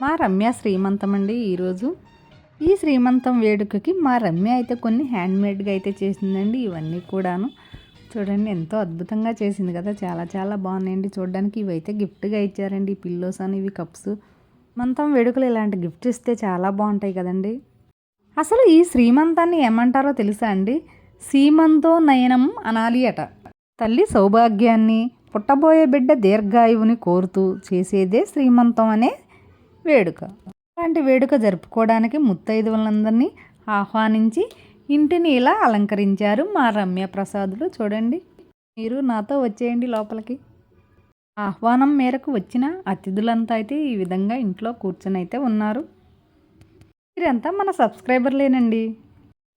మా రమ్య శ్రీమంతం అండి ఈరోజు. ఈ శ్రీమంతం వేడుకకి మా రమ్య అయితే కొన్ని హ్యాండ్మేడ్గా అయితే చేసిందండి ఇవన్నీ కూడాను. చూడండి ఎంతో అద్భుతంగా చేసింది కదా చాలా చాలా బాగున్నాయండి చూడడానికి. ఇవైతే గిఫ్ట్గా ఇచ్చారండి ఈ పిల్లోస్ అని ఇవి కప్స్. మంతం వేడుకలు ఇలాంటి గిఫ్ట్ ఇస్తే చాలా బాగుంటాయి కదండి. అసలు ఈ శ్రీమంతాన్ని ఏమంటారో తెలుసా అండి? సీమంతో నయనం అనాలి అట. తల్లి సౌభాగ్యాన్ని పుట్టబోయే బిడ్డ దీర్ఘాయువుని కోరుతూ చేసేదే శ్రీమంతం అనే వేడుక. అలాంటి వేడుక జరుపుకోవడానికి ముత్తైదువులందరినీ ఆహ్వానించి ఇంటిని ఇలా అలంకరించారు మా రమ్య ప్రసాదులు చూడండి మీరు నాతో వచ్చేయండి లోపలికి. ఆహ్వానం మేరకు వచ్చిన అతిథులంతా అయితే ఈ విధంగా ఇంట్లో కూర్చొని అయితే ఉన్నారు. మీరంతా మన సబ్స్క్రైబర్లేనండి.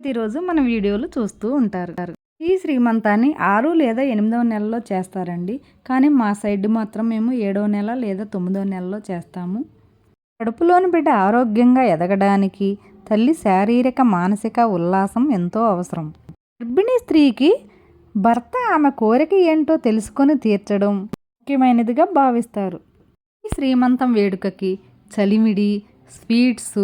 ప్రతిరోజు మన వీడియోలు చూస్తూ ఉంటారు. ఈ శ్రీమంతాన్ని ఆరు లేదా ఎనిమిదవ నెలలో చేస్తారండి. కానీ మా సైడ్ మాత్రం మేము ఏడవ నెల లేదా తొమ్మిదవ నెలలో చేస్తాము. కడుపులోని బిడ్డ ఆరోగ్యంగా ఎదగడానికి తల్లి శారీరక మానసిక ఉల్లాసం ఎంతో అవసరం. గర్భిణీ స్త్రీకి భర్త ఆమె కోరిక ఏంటో తెలుసుకొని తీర్చడం ముఖ్యమైనదిగా భావిస్తారు. ఈ శ్రీమంతం వేడుకకి చలిమిడి స్వీట్స్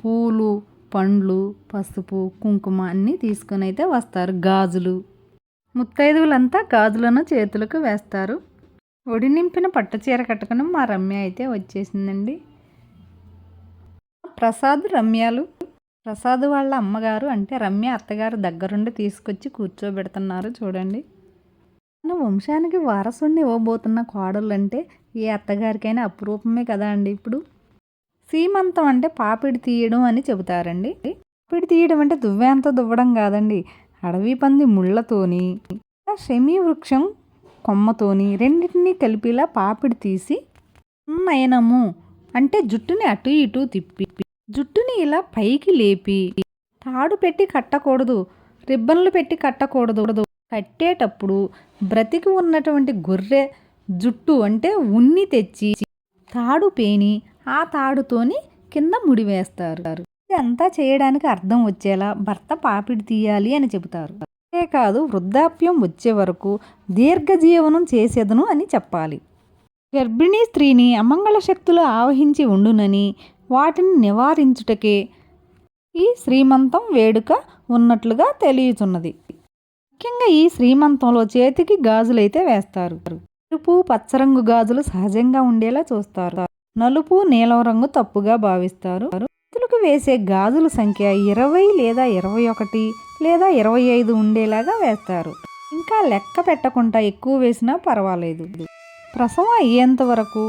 పూలు పండ్లు పసుపు కుంకుమ అన్నీ తీసుకొని అయితే వస్తారు. గాజులు. ముత్తైదువులంతా గాజులను చేతులకు వేస్తారు. ఒడి నింపిన పట్టుచీర కట్టుకుని మా రమ్య అయితే వచ్చేసిందండి. ప్రసాద్ రమ్యాలు. ప్రసాద్ వాళ్ళ అమ్మగారు అంటే రమ్య అత్తగారు దగ్గరుండి తీసుకొచ్చి కూర్చోబెడుతున్నారు చూడండి. మన వంశానికి వారసుని ఇవ్వబోతున్న కోడలు అంటే ఏ అత్తగారికైనా అపురూపమే కదా అండి ఇప్పుడు? సీమంతం అంటే పాపిడి తీయడం అని చెబుతారండి. పాపిడి తీయడం అంటే దువ్వేంత దువ్వడం కాదండి. అడవి పంది ముళ్ళతోని షమీ వృక్షం కొమ్మతోని రెండింటినీ కలిపిలా పాపిడి తీసి నయనము అంటే జుట్టుని అటు ఇటు తిప్పి జుట్టుని ఇలా పైకి లేపి తాడు పెట్టి కట్టకూడదు రిబ్బన్లు పెట్టి కట్టకూడదు. కట్టేటప్పుడు బ్రతికి ఉన్నటువంటి గొర్రె జుట్టు అంటే ఉన్ని తెచ్చి తాడు పేని ఆ తాడుతోని కింద ముడివేస్తారు ఇదంతా చేయడానికి అర్థం వచ్చేలా భర్త పాపిడి తీయాలి అని చెబుతారు. అంతేకాదు వృద్ధాప్యం వచ్చే వరకు దీర్ఘజీవనం చేసేదను అని చెప్పాలి. గర్భిణీ స్త్రీని అమంగళ శక్తులు ఆవహించి ఉండునని వాటిని నివారించుటకే ఈ శ్రీమంతం వేడుక ఉన్నట్లుగా తెలియచున్నది. ముఖ్యంగా ఈ శ్రీమంతంలో చేతికి గాజులైతే వేస్తారు. ఎరుపు పచ్చరంగు గాజులు సహజంగా ఉండేలా చూస్తారు. నలుపు నీలం రంగు తప్పుగా భావిస్తారు. చేతులకు వేసే గాజుల సంఖ్య ఇరవై లేదా ఇరవై ఒకటి లేదా ఇరవై ఐదు ఉండేలాగా వేస్తారు. ఇంకా లెక్క పెట్టకుండా ఎక్కువ వేసినా పర్వాలేదు. ప్రసవం అయ్యేంత వరకు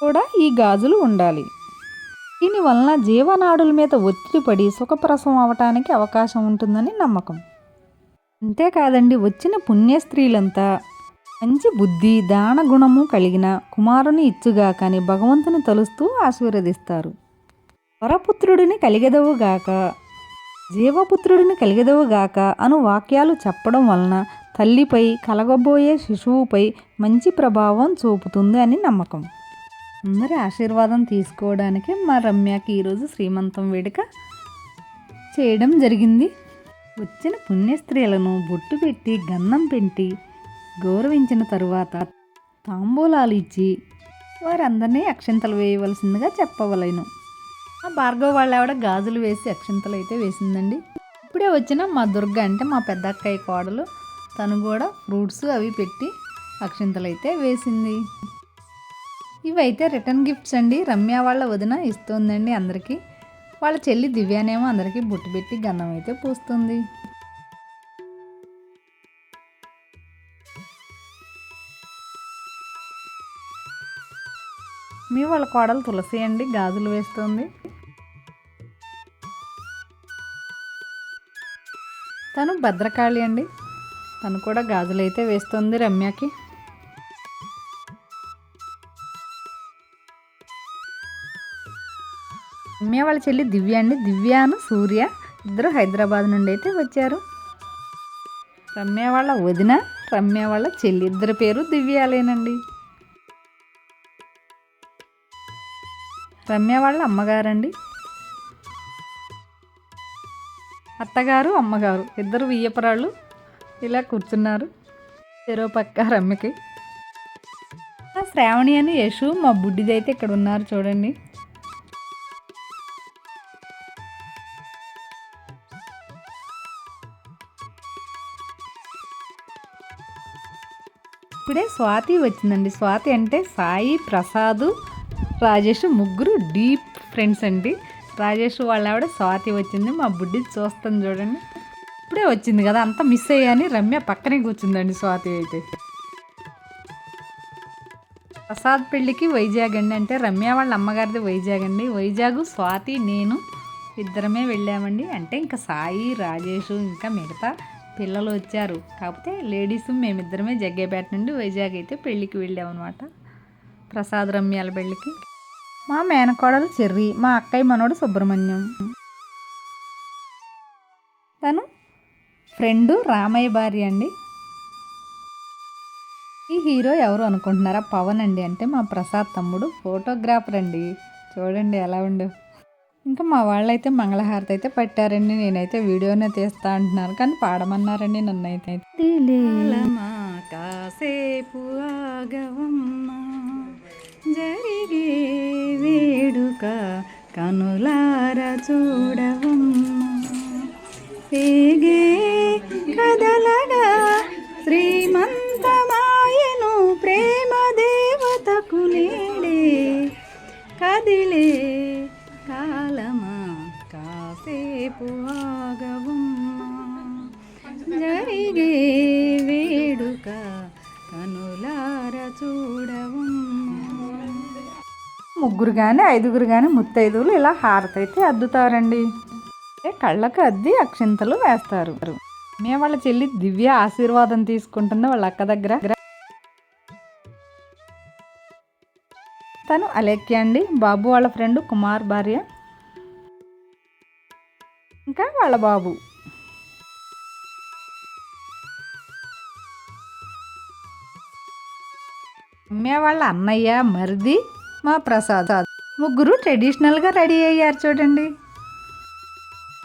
కూడా ఈ గాజులు ఉండాలి. దీనివలన జీవనాడుల మీద ఒత్తిడి పడి సుఖప్రసం అవటానికి అవకాశం ఉంటుందని నమ్మకం. అంతేకాదండి వచ్చిన పుణ్య స్త్రీలంతా మంచి బుద్ధి దాన గుణము కలిగిన కుమారుని ఇచ్చుగా కానీ భగవంతుని తలుస్తూ ఆశీర్వదిస్తారు. వరపుత్రుడిని కలిగెదవుగాక జీవపుత్రుడిని కలిగెదవుగాక అను వాక్యాలు చెప్పడం వలన తల్లిపై కలగబోయే శిశువుపై మంచి ప్రభావం చూపుతుంది అని నమ్మకం. అందరి ఆశీర్వాదం తీసుకోవడానికి మా రమ్యకి ఈరోజు శ్రీమంతం వేడుక చేయడం జరిగింది. వచ్చిన పుణ్యస్త్రీలను బొట్టు పెట్టి గంధం పెట్టి గౌరవించిన తరువాత తాంబూలాలు ఇచ్చి వారందరినీ అక్షింతలు వేయవలసిందిగా చెప్పవలేను. ఆ భార్గవ వాళ్ళ ఆవిడ గాజులు వేసి అక్షింతలు అయితే వేసిందండి. ఇప్పుడే వచ్చిన మా దుర్గ అంటే మా పెద్ద అక్కయ్య కోడలు తను కూడా ఫ్రూట్స్ అవి పెట్టి అక్షింతలు అయితే వేసింది. ఇవైతే రిటర్న్ గిఫ్ట్స్ అండి. రమ్య వాళ్ళ వదిన ఇస్తుందండి అందరికీ. వాళ్ళ చెల్లి దివ్యానేమో అందరికీ బుట్టు పెట్టి గన్నం అయితే పూస్తుంది. మీ వాళ్ళ కోడలు తులసి అండి గాజులు వేస్తుంది. తను భద్రకాళి అండి. తను కూడా గాజులు అయితే వేస్తుంది రమ్యకి. రమ్య వాళ్ళ చెల్లి దివ్య అండి. దివ్యాను సూర్య ఇద్దరు హైదరాబాద్ నుండి అయితే వచ్చారు. రమ్య వాళ్ళ వదిన రమ్య వాళ్ళ చెల్లి ఇద్దరి పేరు దివ్యాలేనండి. రమ్య వాళ్ళ అమ్మగారండి. అత్తగారు అమ్మగారు ఇద్దరు వియ్యపరాళ్ళు ఇలా కూర్చున్నారు. చెరో పక్క రమ్యకి. శ్రావణి అని యశు మా బుడ్డిదైతే ఇక్కడ ఉన్నారు చూడండి. ఇప్పుడే స్వాతి వచ్చిందండి. స్వాతి అంటే సాయి ప్రసాద్ రాజేష్ ముగ్గురు డీప్ ఫ్రెండ్స్ అండి. రాజేష్ వాళ్ళ ఆవిడ స్వాతి వచ్చింది. మా బుడ్డి చూస్తాను చూడండి. ఇప్పుడే వచ్చింది కదా అంతా మిస్ అయ్యాని రమ్య పక్కనే కూర్చుందండి స్వాతి అయితే. ప్రసాద్ పెళ్ళికి వైజాగ్ అండి అంటే రమ్య వాళ్ళ అమ్మగారిది వైజాగ్ అండి. వైజాగ్ స్వాతి నేను ఇద్దరమే వెళ్ళామండి. అంటే ఇంకా సాయి రాజేష్ ఇంకా మిగతా పిల్లలు వచ్చారు. కాకపోతే లేడీస్ మేమిద్దరమే జగ్గేపేట నుండి వైజాగ్ అయితే పెళ్ళికి వెళ్ళామన్నమాట. ప్రసాద్ రమ్యాల పెళ్ళికి. మా మేనకోడలు చెర్రి మా అక్కయ్య మనోడు సుబ్రహ్మణ్యం. తను ఫ్రెండు రామయ్య భార్య అండి. ఈ హీరో ఎవరు అనుకుంటున్నారా? పవన్ అండి అంటే మా ప్రసాద్ తమ్ముడు. ఫోటోగ్రాఫర్ అండి. చూడండి ఎలా ఉండు ఇంకా మా వాళ్ళైతే మంగళహారతి అయితే పెట్టారండి. నేనైతే వీడియోనే తీస్తా అంటున్నారు. కానీ పాడమన్నారండి నన్ను అయితే కాసేపు ఆగవమ్మా. జరిగే వేడుక కనులార చూడవమ్మా. పేగే జరిగే వేడుక కనులార చూడవు. ముగ్గురు కానీ ఐదుగురు కానీ ముత్తైదువులు ఇలా హారతైతే అద్దుతారండి. కళ్ళకు అద్ది అక్షింతలు వేస్తారు. మేము వాళ్ళ చెల్లి దివ్య ఆశీర్వాదం తీసుకుంటుంది వాళ్ళ అక్క దగ్గర. తను అలేఖ్య అండి. బాబు వాళ్ళ ఫ్రెండ్ కుమార్ భార్య. ఇంకా వాళ్ళ బాబు. రమ్య వాళ్ళ అన్నయ్య మరిది మా ప్రసాద్. ముగ్గురు ట్రెడిషనల్గా రెడీ అయ్యారు చూడండి.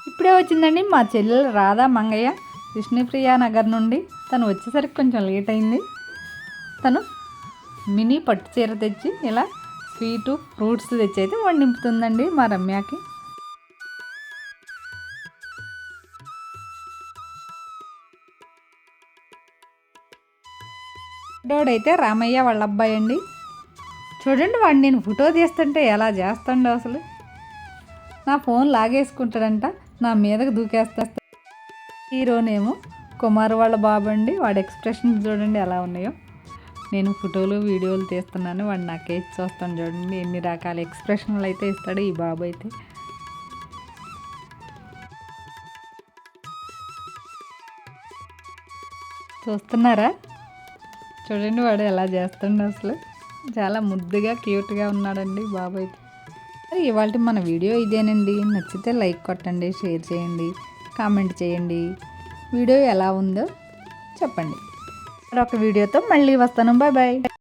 ఇప్పుడే వచ్చిందండి మా చెల్లెలు రాధా మంగయ్య విష్ణుప్రియ నగర్ నుండి. తను వచ్చేసరికి కొంచెం లేట్ అయింది. తను మినీ పట్టు చీర తెచ్చి ఇలా స్వీటు ఫ్రూట్స్ తెచ్చి అయితే వండింపుతుందండి మా రమ్యకి. డోడైతే రామయ్య వాళ్ళ అబ్బాయి అండి. చూడండి వాడు నేను ఫోటో తీస్తుంటే ఎలా చేస్తాడో అసలు. నా ఫోన్ లాగేసుకుంటాడంట నా మీదకు దూకేస్తా. హీరోనేమో కుమార్ వాళ్ళ బాబు అండి. వాడి ఎక్స్ప్రెషన్స్ చూడండి ఎలా ఉన్నాయో. నేను ఫోటోలు వీడియోలు తీస్తున్నాను. వాడు నాకే చూస్తాను చూడండి ఎన్ని రకాల ఎక్స్ప్రెషన్లు అయితే ఇస్తాడు ఈ బాబు అయితే. చూస్తున్నారా? చూడండి వాడు ఎలా చేస్తుండో అసలు. చాలా ముద్దుగా క్యూట్గా ఉన్నాడండి బాబు అయితే మరి ఇవాళ మన వీడియో ఇదేనండి. నచ్చితే లైక్ కొట్టండి షేర్ చేయండి కామెంట్ చేయండి. వీడియో ఎలా ఉందో చెప్పండి. ఒక వీడియోతో మళ్ళీ వస్తాను. Bye bye.